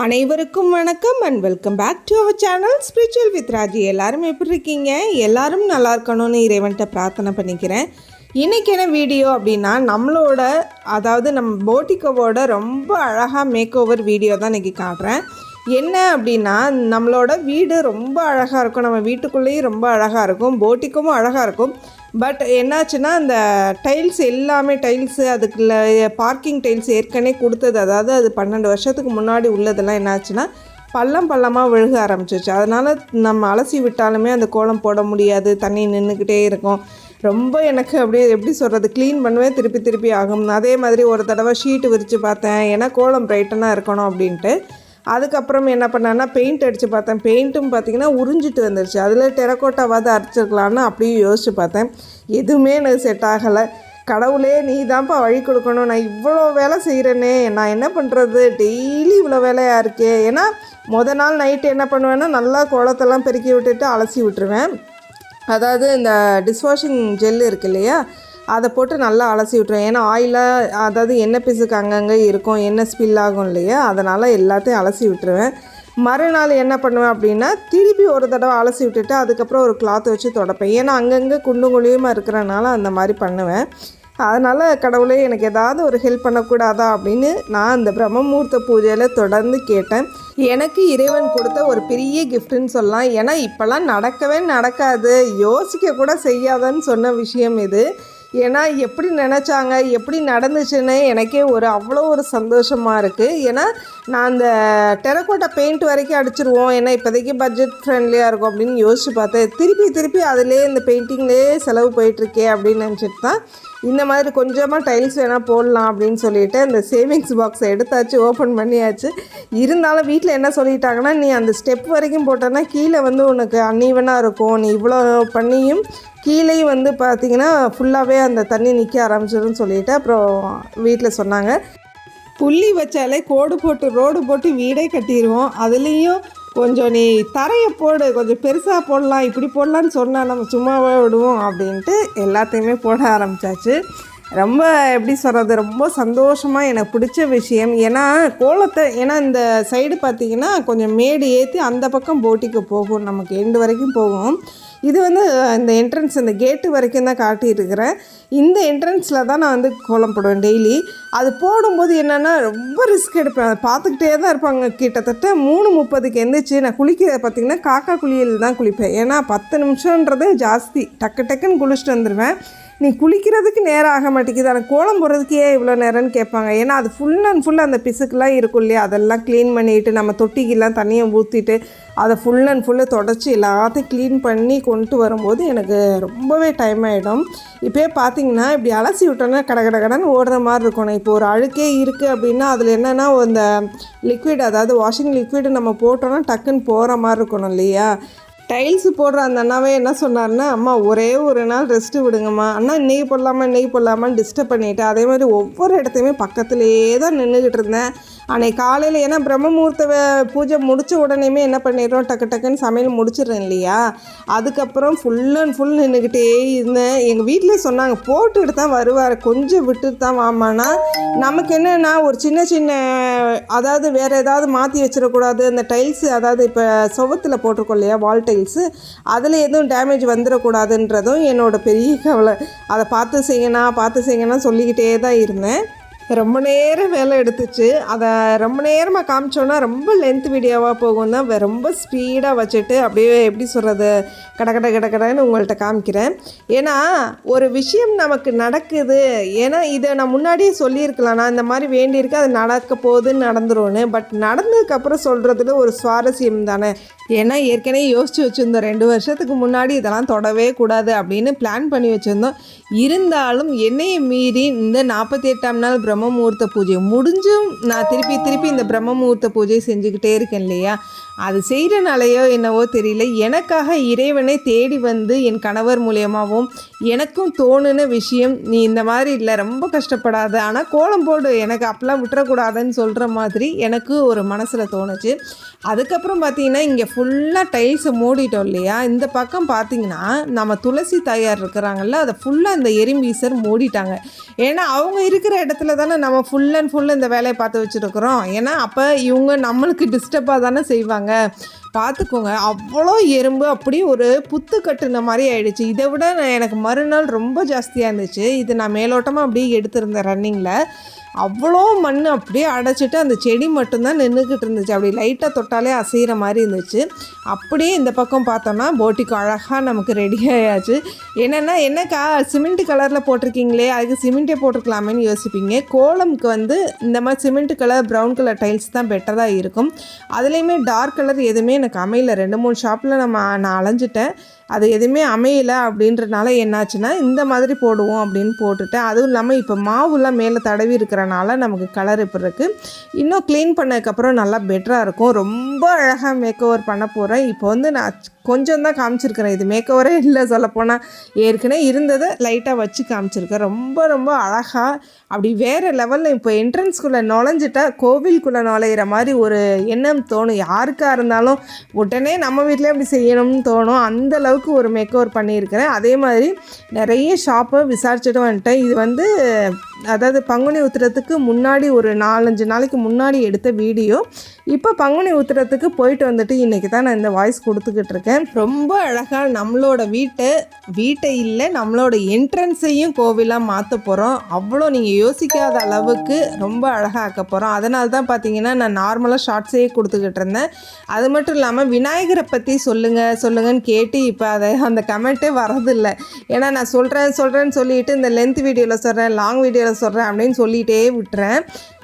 அனைவருக்கும் வணக்கம் and welcome back to our channel spiritual with Raji எல்லாரும் எப்படி இருக்கீங்க? எல்லாரும் நல்லா இருக்கணும்னு இறைவன்கிட்ட பிரார்த்தனை பண்ணிக்கிறேன். இன்றைக்கி என்ன வீடியோ அப்படின்னா நம்மளோட அதாவது நம்ம போட்டிக்கோவோட ரொம்ப அழகாக மேக் ஓவர் வீடியோ தான் இன்றைக்கி காட்டுறேன். என்ன அப்படின்னா நம்மளோட வீடு ரொம்ப அழகாக இருக்கும். நம்ம வீட்டுக்குள்ளேயும் ரொம்ப அழகாக இருக்கும். போட்டிக்கும் அழகாக இருக்கும். பட் என்னாச்சுன்னா அந்த டைல்ஸ் எல்லாமே டைல்ஸு அதுக்குள்ள பார்க்கிங் டைல்ஸ் ஏற்கனவே கொடுத்தது அதாவது அது பன்னெண்டு வருஷத்துக்கு முன்னாடி உள்ளதெல்லாம் என்னாச்சுன்னா பள்ளம் பள்ளமாக விழுக ஆரம்பிச்சிச்சு அதனால் நம்ம அலசி விட்டாலுமே அந்த கோலம் போட முடியாது தண்ணி நின்றுக்கிட்டே இருக்கும். ரொம்ப எனக்கு அப்படியே எப்படி சொல்கிறது க்ளீன் பண்ணுவேன் திருப்பி திருப்பி ஆகும். அதே மாதிரி ஒரு தடவை ஷீட்டு விரித்து பார்த்தேன் ஏன்னா கோலம் பிரைட்டனாக இருக்கணும் அப்படின்ட்டு. அதுக்கப்புறம் என்ன பண்ணேன்னா பெயிண்ட் அடித்து பார்த்தேன். பெயிண்ட்டும் பார்த்திங்கன்னா உறிஞ்சிட்டு வந்துருச்சு. அதில் டெரக்கோட்டாவது அடிச்சிருக்கலான்னு அப்படியே யோசித்து பார்த்தேன். எதுவுமே எனக்கு செட் ஆகலை. கடவுளே நீ தான்ப்பா வழி கொடுக்கணும். நான் இவ்வளோ வேலை செய்கிறேனே நான் என்ன பண்ணுறது டெய்லி இவ்வளோ வேலையாக இருக்கே. ஏன்னா முத நாள் நைட்டு என்ன பண்ணுவேன்னா நல்லா குளத்தெல்லாம் பெருக்கி விட்டுட்டு அலசி விட்டுருவேன். அதாவது இந்த டிஷ்வாஷிங் ஜெல் இருக்கு இல்லையா? அதை போட்டு நல்லா அலசி விட்ருவேன் ஏன்னா ஆயிலாக அதாவது எண்ணெய் பிசுக்கு அங்கங்கே இருக்கும். எண்ணெய் ஸ்பில் ஆகும் இல்லையா? அதனால் எல்லாத்தையும் அலசி விட்டுருவேன். மறுநாள் என்ன பண்ணுவேன் அப்படின்னா திருப்பி ஒரு தடவை அலசி விட்டுட்டு அதுக்கப்புறம் ஒரு கிளாத் வச்சு தொடப்பேன். ஏன்னா அங்கங்கே குண்டும் குழியுமாக இருக்கிறனால அந்த மாதிரி பண்ணுவேன். அதனால் கடவுளே எனக்கு ஏதாவது ஒரு ஹெல்ப் பண்ணக்கூடாதா அப்படின்னு நான் அந்த பிரம்மமூர்த்த பூஜையில் தொடர்ந்து கேட்டேன். எனக்கு இறைவன் கொடுத்த ஒரு பெரிய கிஃப்ட்டுன்னு சொல்லலாம். ஏன்னா இப்போல்லாம் நடக்கவே நடக்காது. யோசிக்க கூட செய்யாதன்னு சொன்ன விஷயம் இது. ஏன்னா எப்படி நினச்சாங்க எப்படி நடந்துச்சுன்னு எனக்கே ஒரு அவ்வளோ ஒரு சந்தோஷமாக இருக்குது ஏன்னா நான் அந்த டெரக்கோட்டா பெயிண்ட் வரைக்கும் அடிச்சிருவோம். ஏன்னா இப்போதைக்கு பட்ஜெட் ஃப்ரெண்ட்லியாக இருக்கும் அப்படின்னு யோசிச்சு பார்த்தேன். திருப்பி திருப்பி அதிலே இந்த பெயிண்டிங்லேயே செலவு போயிட்டுருக்கே அப்படின்னு நினச்சிட்டு தான் இந்த மாதிரி கொஞ்சமாக டைல்ஸ் வேணால் போடலாம் அப்படின்னு சொல்லிட்டு அந்த சேவிங்ஸ் பாக்ஸை எடுத்தாச்சு ஓப்பன் பண்ணியாச்சு. இருந்தாலும் வீட்டில் என்ன சொல்லிட்டாங்கன்னா நீ அந்த ஸ்டெப் வரைக்கும் போட்டோன்னா கீழே வந்து உனக்கு அன்னீவனாக இருக்கும். நீ இவ்வளோ பண்ணியும் கீழேயும் வந்து பார்த்திங்கன்னா ஃபுல்லாகவே அந்த தண்ணி நிற்க ஆரம்பிச்சிடும்னு சொல்லிட்டு அப்புறம் வீட்டில் சொன்னாங்க. புள்ளி வச்சாலே கோடு போட்டு ரோடு போட்டு வீடே கட்டிடுவோம் அதுலேயும் கொஞ்சம் நீ தரையை போடு கொஞ்சம் பெருசாக போடலாம் இப்படி போடலான்னு சொன்னால் நம்ம சும்மாவே விடுவோம் அப்படின்ட்டு எல்லாத்தையுமே போட ஆரம்பித்தாச்சு ரொம்ப எப்படி சொல்கிறது ரொம்ப சந்தோஷமாக எனக்கு பிடிச்ச விஷயம். ஏன்னா கோலத்தை ஏன்னா இந்த சைடு பார்த்திங்கன்னா கொஞ்சம் மேடு ஏற்றி அந்த பக்கம் போட்டிக்கு போகும். நமக்கு எண்டு வரைக்கும் போகும். இது வந்து இந்த என்ட்ரன்ஸ் இந்த கேட்டு வரைக்கும் தான் காட்டியிருக்கிறேன். இந்த என்ட்ரன்ஸில் தான் நான் வந்து கோலம் போடுவேன் டெய்லி அது போடும்போது என்னென்னா ரொம்ப ரிஸ்க் எடுப்பேன். அதை பார்த்துக்கிட்டே தான் இருப்பாங்க. கிட்டத்தட்ட மூணு முப்பதுக்கு எந்திரிச்சு நான் குளிக்க பார்த்திங்கன்னா காக்கா குளியல் தான் குளிப்பேன். ஏன்னா பத்து நிமிஷன்றது ஜாஸ்தி. டக்கு டக்குன்னு குளிச்சுட்டு வந்துடுவேன் நீ குளிக்கிறதுக்கு நேரம் ஆக மாட்டேங்குது. ஆனால் கோலம் போடுறதுக்கு ஏன் இவ்வளோ நேரம்னு கேட்பாங்க. ஏன்னா அது ஃபுல் அண்ட் ஃபுல் அந்த பிசுக்கெலாம் இருக்கும் இல்லையா? அதெல்லாம் க்ளீன் பண்ணிவிட்டு நம்ம தொட்டிக்கெல்லாம் தண்ணியை ஊற்றிட்டு அதை ஃபுல் அண்ட் ஃபுல்லு தொடச்சி எல்லாத்தையும் க்ளீன் பண்ணி கொண்டு வரும்போது எனக்கு ரொம்பவே டைம் ஆகிடும் இப்போயே பார்த்தீங்கன்னா இப்படி அலசி விட்டோன்னா கட கட கடன்னு ஓடுற மாதிரி இருக்கணும் இப்போ ஒரு அழுக்கே இருக்குது அப்படின்னா அதில் என்னென்னா அந்த லிக்விட் அதாவது வாஷிங் லிக்விடு நம்ம போட்டோன்னா டக்குன்னு போகிற மாதிரி இருக்கணும் இல்லையா? டைல்ஸ் போடுற அந்த அண்ணாவே என்ன சொன்னார்னா அம்மா ஒரே ஒரு நாள் ரெஸ்ட்டு விடுங்கம்மா. அண்ணா இன்றைக்கி போடலாமா இன்றைக்கி போடலாமான்னு டிஸ்டர்ப் பண்ணிவிட்டு அதே மாதிரி ஒவ்வொரு இடத்தையுமே பக்கத்துலேயே தான் நின்றுக்கிட்டு இருந்தேன். அன்னைக்கு காலையில் ஏன்னா பிரம்மமுகூர்த்த பூஜை முடித்த உடனேமே என்ன பண்ணிடுறோம் டக்கு டக்குன்னு சமையல் முடிச்சிடுறேன் இல்லையா? அதுக்கப்புறம் ஃபுல் அண்ட் ஃபுல் நின்றுக்கிட்டே இருந்தேன். எங்கள் வீட்டிலே சொன்னாங்க போட்டுட்டு தான் வருவார் கொஞ்சம் விட்டுட்டு தான் வாமானா நமக்கு என்னென்னா ஒரு சின்ன சின்ன அதாவது வேறு ஏதாவது மாற்றி வச்சிடக்கூடாது. அந்த டைல்ஸு அதாவது இப்போ சுவத்தில் போட்டிருக்கோம் இல்லையா வால் டைல்ஸு அதில் எதுவும் டேமேஜ் வந்துடக்கூடாதுன்றதும் என்னோடய பெரிய கவலை. அதை பார்த்து செய்யணும் பார்த்து செய்யணும் சொல்லிக்கிட்டே தான் இருந்தேன். ரொம்ப நேரம் வேலை எடுத்துச்சு. அதை ரொம்ப நேரமாக காமிச்சோன்னா ரொம்ப லென்த் வீடியோவாக போகும் தான் ரொம்ப ஸ்பீடாக வச்சுட்டு அப்படியே எப்படி சொல்கிறது கட கட கட கடன்னு உங்கள்கிட்ட காமிக்கிறேன். ஏன்னா ஒரு விஷயம் நமக்கு நடக்குது. ஏன்னா இதை நான் முன்னாடியே சொல்லியிருக்கலாம். நான் இந்த மாதிரி வேண்டியிருக்கு அது நடக்க போகுதுன்னு நடந்துரும்னு. பட் நடந்ததுக்கப்புறம் சொல்கிறதுல ஒரு சுவாரஸ்யம் தானே? ஏன்னா ஏற்கனவே யோசித்து வச்சுருந்தோம் ரெண்டு வருஷத்துக்கு முன்னாடி இதெல்லாம் தொடவே கூடாது அப்படின்னு பிளான் பண்ணி வச்சுருந்தோம். இருந்தாலும் என்னையை மீறி இந்த நாற்பத்தி எட்டாம் நாள் பிரம்ம முகூர்த்த பூஜை முடிஞ்சும் நான் திருப்பி திருப்பி இந்த பிரம்ம முகூர்த்த செஞ்சுக்கிட்டே இருக்கேன் இல்லையா? அது செய்கிறனாலையோ என்னவோ தெரியல. எனக்காக இறைவனை தேடி வந்து என் கணவர் மூலியமாகவும் எனக்கும் தோணுன விஷயம் நீ இந்த மாதிரி இல்லை ரொம்ப கஷ்டப்படாத ஆனால் கோலம் போடு எனக்கு அப்பெல்லாம் விட்டுறக்கூடாதுன்னு சொல்கிற மாதிரி எனக்கு ஒரு மனசில் தோணுச்சு. அதுக்கப்புறம் பார்த்தீங்கன்னா இங்கே ஃபுல்லாக டைல்ஸை மூடிட்டோம் இல்லையா? இந்த பக்கம் பார்த்தீங்கன்னா நம்ம துளசி தாயார் இருக்கிறாங்கல்ல அதை ஃபுல்லாக இந்த எறும்பீசர் மூடிட்டாங்க. ஏன்னா அவங்க இருக்கிற இடத்துல தானே நம்ம ஃபுல் அண்ட் ஃபுல் இந்த வேலையை பார்த்து வச்சுருக்குறோம். ஏன்னா அப்போ இவங்க நம்மளுக்கு டிஸ்டர்பாக தானே செய்வாங்க. பார்த்துக்கோங்க அவ்வளோ எறும்பு அப்படியே ஒரு புத்து கட்டுன மாதிரி ஆயிடுச்சு. இதை விட நான் எனக்கு மறுநாள் ரொம்ப ஜாஸ்தியாக இருந்துச்சு. இது நான் மேலோட்டமாக அப்படியே எடுத்திருந்தேன் ரன்னிங்கில் அவ்வளோ மண் அப்படியே அடைச்சிட்டு அந்த செடி மட்டும்தான் நின்றுக்கிட்டு இருந்துச்சு. அப்படி லைட்டாக தொட்டாலே அசைகிற மாதிரி இருந்துச்சு. அப்படியே இந்த பக்கம் பார்த்தோன்னா போட்டிக்கு அழகாக நமக்கு ரெடி ஆயாச்சு. என்னென்னா என்னக்கா சிமெண்ட் கலரில் போட்டிருக்கீங்களே? அதுக்கு சிமெண்ட்டே போட்டிருக்கலாமேன்னு யோசிப்பீங்க. கோலமுக்கு வந்து இந்த மாதிரி cement colour brown colour tiles தான் பெட்டராக இருக்கும். அதுலேயுமே டார்க் கலர் எதுவுமே எனக்கு அமையல. ரெண்டு மூணு ஷாப்பில் நம்ம நான் அலைஞ்சிட்டேன். அது எதுவுமே அமையலை அப்படின்றனால என்னாச்சுன்னா இந்த மாதிரி போடுவோம் அப்படின்னு போட்டுட்டேன். அதுவும் இல்லாமல் இப்போ மாவுலாம் மேலே தடவி இருக்கிறனால நமக்கு கலர் இப்போ இருக்குது இன்னும் க்ளீன் பண்ணதுக்கப்புறம் நல்லா பெட்டராக இருக்கும். ரொம்ப அழகாக மேக் ஓவர் பண்ண போகிறேன் இப்போ வந்து நான் கொஞ்சம் தான் காமிச்சிருக்கிறேன். இது மேக் ஓவரே இல்லை சொல்லப்போனால் ஏற்கனவே இருந்ததை லைட்டாக வச்சு காமிச்சிருக்கேன். ரொம்ப ரொம்ப அழகாக அப்படி வேறு லெவலில் இப்போ என்ட்ரன்ஸ்குள்ளே நுழைஞ்சிட்டா கோவிலுக்குள்ளே நுழையிற மாதிரி ஒரு எண்ணம் தோணும். யாருக்காக இருந்தாலும் உடனே நம்ம வீட்டிலே அப்படி செய்யணும்னு தோணும். அந்த அளவுக்கு ஒரு மேக் ஓவர் பண்ணியிருக்கிறேன். அதே மாதிரி நிறைய ஷாப்பை விசாரிச்சுட்டு வந்துட்டேன். இது வந்து அதாவது பங்குனி உத்திரத்துக்கு முன்னாடி ஒரு நாலஞ்சு நாளைக்கு முன்னாடி எடுத்த வீடியோ. இப்போ பங்குனி உத்திரத்துக்கு போயிட்டு வந்துட்டு இன்றைக்கி தான் நான் இந்த வாய்ஸ் கொடுத்துக்கிட்டு இருக்கேன் ரொம்ப அழகாக நம்மளோட வீட்டை வீட்டை இல்லை நம்மளோட என்ட்ரன்ஸையும் கோவிலாக மாற்ற போகிறோம் அவ்வளோ நீங்கள் யோசிக்காத அளவுக்கு ரொம்ப அழகாக ஆக்க போகிறோம் அதனால தான் பார்த்தீங்கன்னா நான் நார்மலாக ஷார்ட்ஸே கொடுத்துக்கிட்டு இருந்தேன் அது மட்டும் இல்லாமல் விநாயகரை பற்றி சொல்லுங்கள் சொல்லுங்கன்னு கேட்டு இப்போ இப்போ அதை அந்த கமெண்ட்டே வரதில்லை ஏன்னா நான் சொல்கிறேன் சொல்கிறேன்னு சொல்லிட்டு இந்த லென்த் வீடியோவில் சொல்கிறேன் லாங் வீடியோவில் சொல்கிறேன் அப்படின்னு சொல்லிகிட்டே விட்டுறேன்.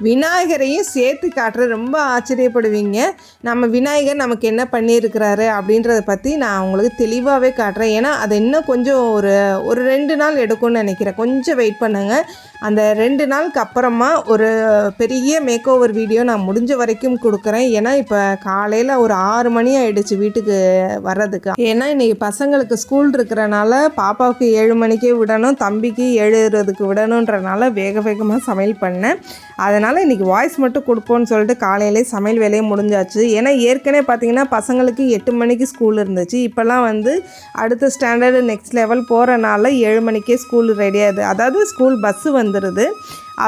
விநாயகரையும் சேர்த்து காட்டுறேன் ரொம்ப ஆச்சரியப்படுவீங்க. நம்ம விநாயகர் நமக்கு என்ன பண்ணியிருக்கிறாரு அப்படின்றத பற்றி நான் உங்களுக்கு தெளிவாகவே காட்டுறேன். ஏன்னா அது இன்னும் கொஞ்சம் ஒரு ஒரு ரெண்டு நாள் எடுக்கும்னு நினைக்கிறேன். கொஞ்சம் வெயிட் பண்ணுங்கள் அந்த ரெண்டு நாளுக்கு அப்புறமா ஒரு பெரிய மேக் ஓவர் வீடியோ நான் முடிஞ்ச வரைக்கும் கொடுக்குறேன். ஏன்னா இப்போ காலையில் ஒரு ஆறு மணி ஆகிடுச்சு வீட்டுக்கு வர்றதுக்கு. ஏன்னா இன்றைக்கி பசங்களுக்கு ஸ்கூல் இருக்கிறனால பாப்பாவுக்கு ஏழு மணிக்கே விடணும் தம்பிக்கு எழுதுறதுக்கு விடணுன்றனால வேக வேகமாக சமையல் பண்ணேன். அதனால் இன்றைக்கி வாய்ஸ் மட்டும் கொடுப்போன்னு சொல்லிட்டு காலையிலே சமையல் வேலையை முடிஞ்சாச்சு. ஏன்னா ஏற்கனவே பார்த்திங்கன்னா பசங்களுக்கு எட்டு மணிக்கு ஸ்கூல் இருந்துச்சு. இப்போல்லாம் வந்து அடுத்த ஸ்டாண்டர்டு நெக்ஸ்ட் லெவல் போகிறனால ஏழு மணிக்கே ஸ்கூல் ரெடியாகுது அதாவது ஸ்கூல் பஸ்ஸு வந்துடுது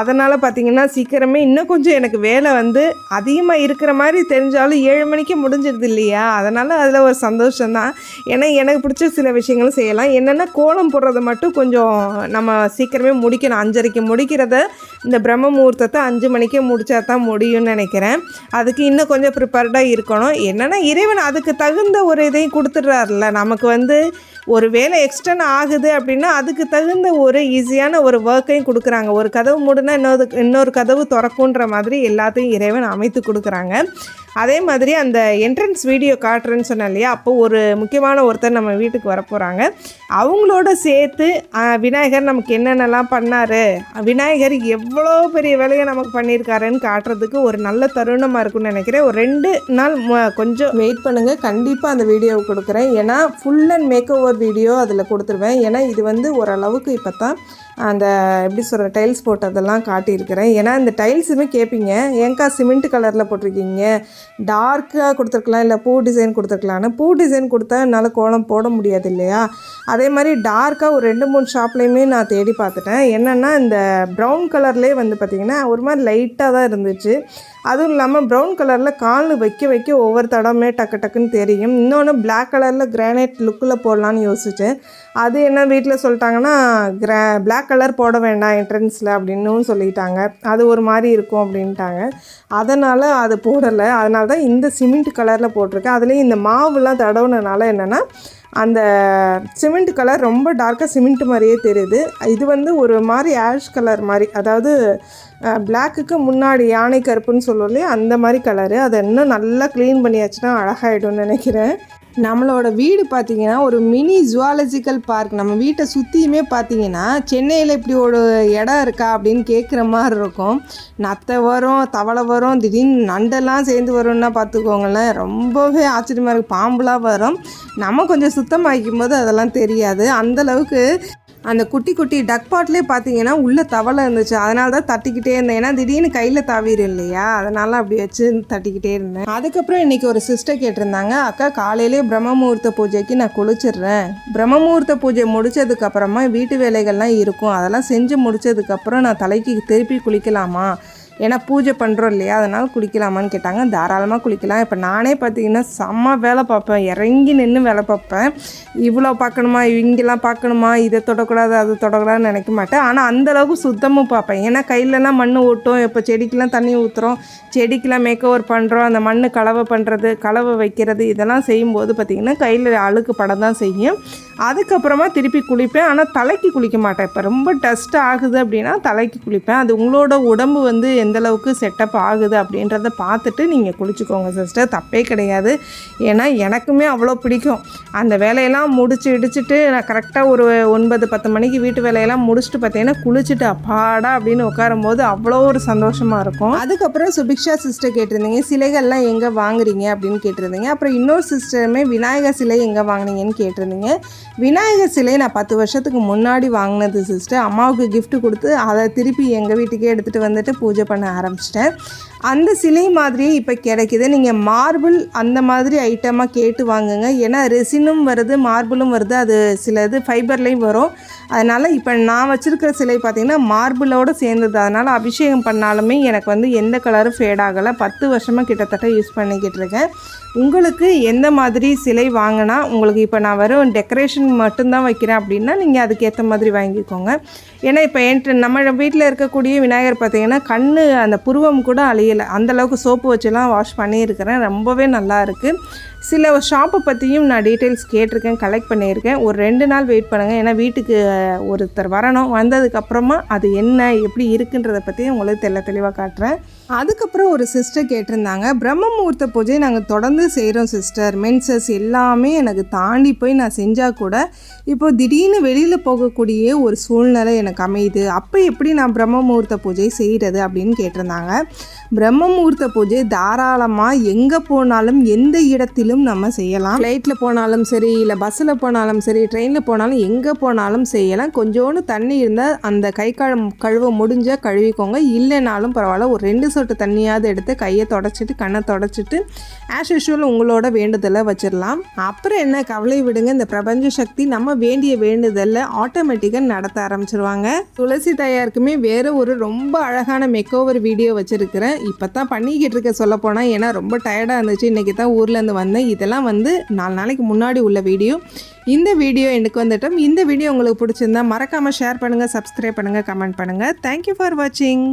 அதனால் பார்த்தீங்கன்னா சீக்கிரமே இன்னும் கொஞ்சம் எனக்கு வேலை வந்து அதிகமாக இருக்கிற மாதிரி தெரிஞ்சாலும் ஏழு மணிக்கு முடிஞ்சிருது இல்லையா? அதனால் அதில் ஒரு சந்தோஷம்தான். ஏன்னா எனக்கு பிடிச்ச சில விஷயங்களும் செய்யலாம். என்னென்னா கோலம் போடுறத மட்டும் கொஞ்சம் நம்ம சீக்கிரமே முடிக்கணும். அஞ்சரைக்கு முடிக்கிறத இந்த பிரம்ம முகூர்த்தத்தை அஞ்சு மணிக்கே முடித்தா தான் முடியும்னு நினைக்கிறேன். அதுக்கு இன்னும் கொஞ்சம் ப்ரிப்பேர்டாக இருக்கணும். என்னென்னா இறைவன் அதுக்கு தகுந்த ஒரு இதையும் கொடுத்துட்றாருல நமக்கு வந்து ஒரு வேலை எக்ஸ்டன் ஆகுது அப்படின்னா அதுக்கு தகுந்த ஒரு ஈஸியான ஒரு ஒர்க்கையும் கொடுக்குறாங்க. ஒரு கதவு மூடுனா இன்னொரு இன்னொரு கதவு திறக்குன்ற மாதிரி எல்லாத்தையும் இறைவன் அமைத்து கொடுக்குறாங்க. அதே மாதிரி அந்த என்ட்ரன்ஸ் வீடியோ காட்டுறேன்னு சொன்னேன் இல்லையா? அப்போ ஒரு முக்கியமான ஒருத்தர் நம்ம வீட்டுக்கு வரப்போகிறாங்க அவங்களோட சேர்த்து விநாயகர் நமக்கு என்னென்னலாம் பண்ணார்? விநாயகர் எவ்வளோ பெரிய வேலையை நமக்கு பண்ணியிருக்காருன்னு காட்டுறதுக்கு ஒரு நல்ல தருணமாக இருக்கும்னு நினைக்கிறேன். ஒரு ரெண்டு நாள் கொஞ்சம் வெயிட் பண்ணுங்கள் கண்டிப்பாக அந்த வீடியோவை கொடுக்குறேன். ஏன்னா full and makeover video அதில் கொடுத்துருவேன். ஏன்னா இது வந்து ஓரளவுக்கு இப்போ தான் அந்த எப்படி சொல்கிற டைல்ஸ் போட்டதெல்லாம் காட்டியிருக்கிறேன். ஏன்னா இந்த டைல்ஸுமே கேட்பீங்க ஏங்கா சிமெண்ட் கலரில் போட்டிருக்கீங்க. டார்க்காக கொடுத்துருக்கலாம் இல்லை பூ டிசைன் கொடுத்துருக்கலான்னு பூ டிசைன் கொடுத்தா என்னால் கோலம் போட முடியாது இல்லையா? அதே மாதிரி டார்க்காக ஒரு ரெண்டு மூணு ஷாப்லேயுமே நான் தேடி பார்த்துட்டேன். என்னென்னா இந்த ப்ரௌன் கலர்லேயே வந்து பார்த்திங்கன்னா ஒரு மாதிரி லைட்டாக தான் இருந்துச்சு. அதுவும் இல்லாமல் ப்ரௌன் கலரில் கால் வைக்க வைக்க ஒவ்வொரு தடமே டக்கு டக்குன்னு தெரியும். இன்னொன்று பிளாக் கலரில் கிரானைட் லுக்கில் போடலான்னு யோசித்தேன் அது என்ன வீட்டில் சொல்லிட்டாங்கன்னா கிரா பிளாக் கலர் போட வேண்டாம் என்ட்ரன்ஸில் அப்படின்னும் சொல்லிட்டாங்க. அது ஒரு மாதிரி இருக்கும் அப்படின்ட்டாங்க. அதனால் அது போடலை. அதனால தான் இந்த சிமெண்ட் கலரில் போட்டிருக்கேன். அதுலேயும் இந்த மாவுலாம் தடவுனனால என்னென்னா அந்த சிமெண்ட் கலர் ரொம்ப டார்க்காக சிமெண்ட் மாதிரியே தெரியுது. இது வந்து ஒரு மாதிரி ஆஷ் கலர் மாதிரி அதாவது பிளாக்குக்கு முன்னாடி யானை கருப்புன்னு சொல்லுவோம் அந்த மாதிரி கலரு அதை இன்னும் நல்லா க்ளீன் பண்ணியாச்சுன்னா அழகாயிடும்னு நினைக்கிறேன். நம்மளோட வீடு பார்த்தீங்கன்னா ஒரு மினி ஜுவாலஜிக்கல் பார்க் நம்ம வீட்டை சுற்றியுமே பார்த்தீங்கன்னா சென்னையில் இப்படி ஒரு இடம் இருக்கா அப்படின்னு கேட்குற மாதிரி இருக்கும். நத்தை வரும் தவளை வரும் திடீர்னு நண்டெல்லாம் சேர்ந்து வரும்னா பார்த்துக்கோங்களேன் ரொம்பவே ஆச்சரியமாக இருக்குது பாம்புலாம் வரும். நம்ம கொஞ்சம் சுத்தமாக்கும் போது அதெல்லாம் தெரியாது. அந்தளவுக்கு அந்த குட்டி குட்டி டக் பாட்லேயே பார்த்தீங்கன்னா உள்ளே தவளை இருந்துச்சு. அதனால தான் தட்டிக்கிட்டே இருந்தேன். ஏன்னா திடீர்னு கையில் தாவிரும் இல்லையா? அதனால அப்படி வச்சு தட்டிக்கிட்டே இருந்தேன். அதுக்கப்புறம் இன்னைக்கு ஒரு சிஸ்டர் கேட்டிருந்தாங்க அக்கா காலையிலே பிரம்ம முகூர்த்த பூஜைக்கு நான் குளிச்சிடுறேன். பிரம்ம முகூர்த்த பூஜை முடிச்சதுக்கப்புறமா வீட்டு வேலைகள்லாம் இருக்கும். அதெல்லாம் செஞ்சு முடிச்சதுக்கப்புறம் நான் தலைக்கு திருப்பி குளிக்கலாமா? ஏன்னா பூஜை பண்ணுறோம் இல்லையா? அதனால் குளிக்கலாமான்னு கேட்டாங்க. தாராளமாக குளிக்கலாம். இப்போ நானே பார்த்தீங்கன்னா செம்ம வேலை பார்ப்பேன். இறங்கி நின்று வேலை பார்ப்பேன். இவ்வளோ பார்க்கணுமா? இங்கெல்லாம் பார்க்கணுமா? இதை தொடக்கூடாது அதை தொடக்கூடாதுன்னு நினைக்க மாட்டேன். ஆனால் அந்தளவுக்கு சுத்தமும் பார்ப்பேன். ஏன்னா கையிலலாம் மண் ஊட்டும். இப்போ செடிக்கெலாம் தண்ணி ஊற்றுறோம் செடிக்கெலாம் மேக் ஓவர் பண்ணுறோம் அந்த மண் கலவை பண்ணுறது கலவை வைக்கிறது இதெல்லாம் செய்யும்போது பார்த்திங்கன்னா கையில் அழுக்கு படம் தான் செய்யும். அதுக்கப்புறமா திருப்பி குளிப்பேன். ஆனால் தலைக்கு குளிக்க மாட்டேன். இப்போ ரொம்ப டஸ்ட் ஆகுது அப்படின்னா தலைக்கு குளிப்பேன். அது உங்களோட உடம்பு வந்து எந்த எந்தளவுக்கு செட்டப் ஆகுது அப்படின்றத பார்த்துட்டு நீங்கள் குளிச்சுக்கோங்க சிஸ்டர். தப்பே கிடையாது. ஏன்னா எனக்குமே அவ்வளோ பிடிக்கும். அந்த வேலையெல்லாம் முடிச்சு இடிச்சிட்டு நான் கரெக்டாக ஒரு ஒன்பது பத்து மணிக்கு வீட்டு வேலையெல்லாம் முடிச்சுட்டு பார்த்தீங்கன்னா குளிச்சுட்டு அப்பாடா அப்படின்னு உட்காரும்போது அவ்வளோ ஒரு சந்தோஷமாக இருக்கும். அதுக்கப்புறம் சுபிக்ஷா சிஸ்டர் கேட்டிருந்தீங்க சிலைகள்லாம் எங்கே வாங்குறீங்க அப்படின்னு கேட்டிருந்தீங்க. அப்புறம் இன்னொரு சிஸ்டருமே விநாயகர் சிலை எங்கே வாங்குனீங்கன்னு கேட்டிருந்தீங்க. விநாயகர் சிலை நான் பத்து வருஷத்துக்கு முன்னாடி வாங்கினது சிஸ்டர் அம்மாவுக்கு கிஃப்ட் கொடுத்து அதை திருப்பி எங்கள் வீட்டுக்கே எடுத்துகிட்டு வந்துட்டு பூஜை பண்ண ஆரம்பிச்சிட்டேன். அந்த சிலை மாதிரியே இப்போ கிடைக்குது. நீங்கள் மார்பிள் அந்த மாதிரி ஐட்டமாக கேட்டு வாங்குங்க. ஏன்னா ரெசினும் வருது மார்பிளும் வருது. அது சில இது ஃபைபர்லேயும் வரும். அதனால் இப்போ நான் வச்சுருக்கிற சிலை பார்த்திங்கன்னா மார்பிளோடு சேர்ந்தது. அதனால் அபிஷேகம் பண்ணாலுமே எனக்கு வந்து எந்த கலரும் ஃபேட் ஆகலை. பத்து வருஷமாக கிட்டத்தட்ட யூஸ் பண்ணிக்கிட்டு இருக்கேன். உங்களுக்கு எந்த மாதிரி சிலை வாங்கினா உங்களுக்கு இப்போ நான் வெறும் டெக்கரேஷன் மட்டும்தான் வைக்கிறேன் அப்படின்னா நீங்கள் அதுக்கேற்ற மாதிரி வாங்கிக்கோங்க. ஏன்னா இப்போ என்கிட்ட நம்ம வீட்டில் இருக்கக்கூடிய விநாயகர் பார்த்தீங்கன்னா கண் அந்த புருவம் கூட அழியலை. அந்தளவுக்கு சோப்பு வச்சுலாம் வாஷ் பண்ணியிருக்கிறேன். ரொம்பவே நல்லா இருக்குது சில ஷாப்பை பற்றியும் நான் டீட்டெயில்ஸ் கேட்டிருக்கேன் கலெக்ட் பண்ணியிருக்கேன். ஒரு ரெண்டு நாள் வெயிட் பண்ணுங்கள் ஏன்னா வீட்டுக்கு ஒருத்தர் வரணும். வந்ததுக்கப்புறமா அது என்ன எப்படி இருக்குன்றதை பற்றி உங்களுக்கு தெல்ல தெளிவாக காட்டுறேன். அதுக்கப்புறம் ஒரு சிஸ்டர் கேட்டிருந்தாங்க. பிரம்ம முகூர்த்த பூஜை நாங்கள் தொடர்ந்து செய்கிறோம் சிஸ்டர் மென்சஸ் எல்லாமே எனக்கு தாண்டி போய் நான் செஞ்சால் கூட இப்போ திடீர்னு வெளியில் போகக்கூடிய ஒரு சூழ்நிலை எனக்கு அமையுது. அப்போ எப்படி நான் பிரம்ம முகூர்த்த பூஜை செய்கிறது அப்படின்னு கேட்டிருந்தாங்க. பிரம்ம முகூர்த்த பூஜை தாராளமாக எங்கே போனாலும் எந்த இடத்திலும் நம்ம செய்யலாம். ஃப்ளைட்டில் போனாலும் சரி இல்லை பஸ்ஸில் போனாலும் சரி ட்ரெயினில் போனாலும் எங்கே போனாலும் செய்யலாம். கொஞ்சோண்டு தண்ணி இருந்தால் அந்த கை கழு கழுவ முடிஞ்சால் கழுவிக்கோங்க. இல்லைனாலும் பரவாயில்ல ஒரு ரெண்டு சொட்டு தண்ணியாவது எடுத்து கையை தொடச்சிட்டு கண்ணை தொடச்சிட்டு ஆஸ் யூஷுவல் உங்களோட வேண்டுதலை வச்சிடலாம் அப்புறம் என்ன கவலை விடுங்க. இந்த பிரபஞ்ச சக்தி நம்ம வேண்டிய வேண்டுதலில் ஆட்டோமேட்டிக்காக நடத்த ஆரம்பிச்சிருவாங்க. துளசி தாயாருக்குமே வேறு ஒரு ரொம்ப அழகான மெக்கோவர் வீடியோ வச்சுருக்கிறேன். இப்போ தான் பண்ணிக்கிட்டு இருக்க சொல்ல போனால் ஏன்னா ரொம்ப டயர்டாக இருந்துச்சு. இன்றைக்கி தான் ஊர்லேருந்து வந்தேன். இதெல்லாம் வந்து நாலு நாளைக்கு முன்னாடி உள்ள வீடியோ இந்த வீடியோ எனக்கு வந்துட்டோம். இந்த வீடியோ உங்களுக்கு பிடிச்சிருந்தா மறக்காமல் ஷேர் பண்ணுங்கள் சப்ஸ்கிரைப் பண்ணுங்கள் கமெண்ட் பண்ணுங்கள் தேங்க்யூ ஃபார் வாட்சிங்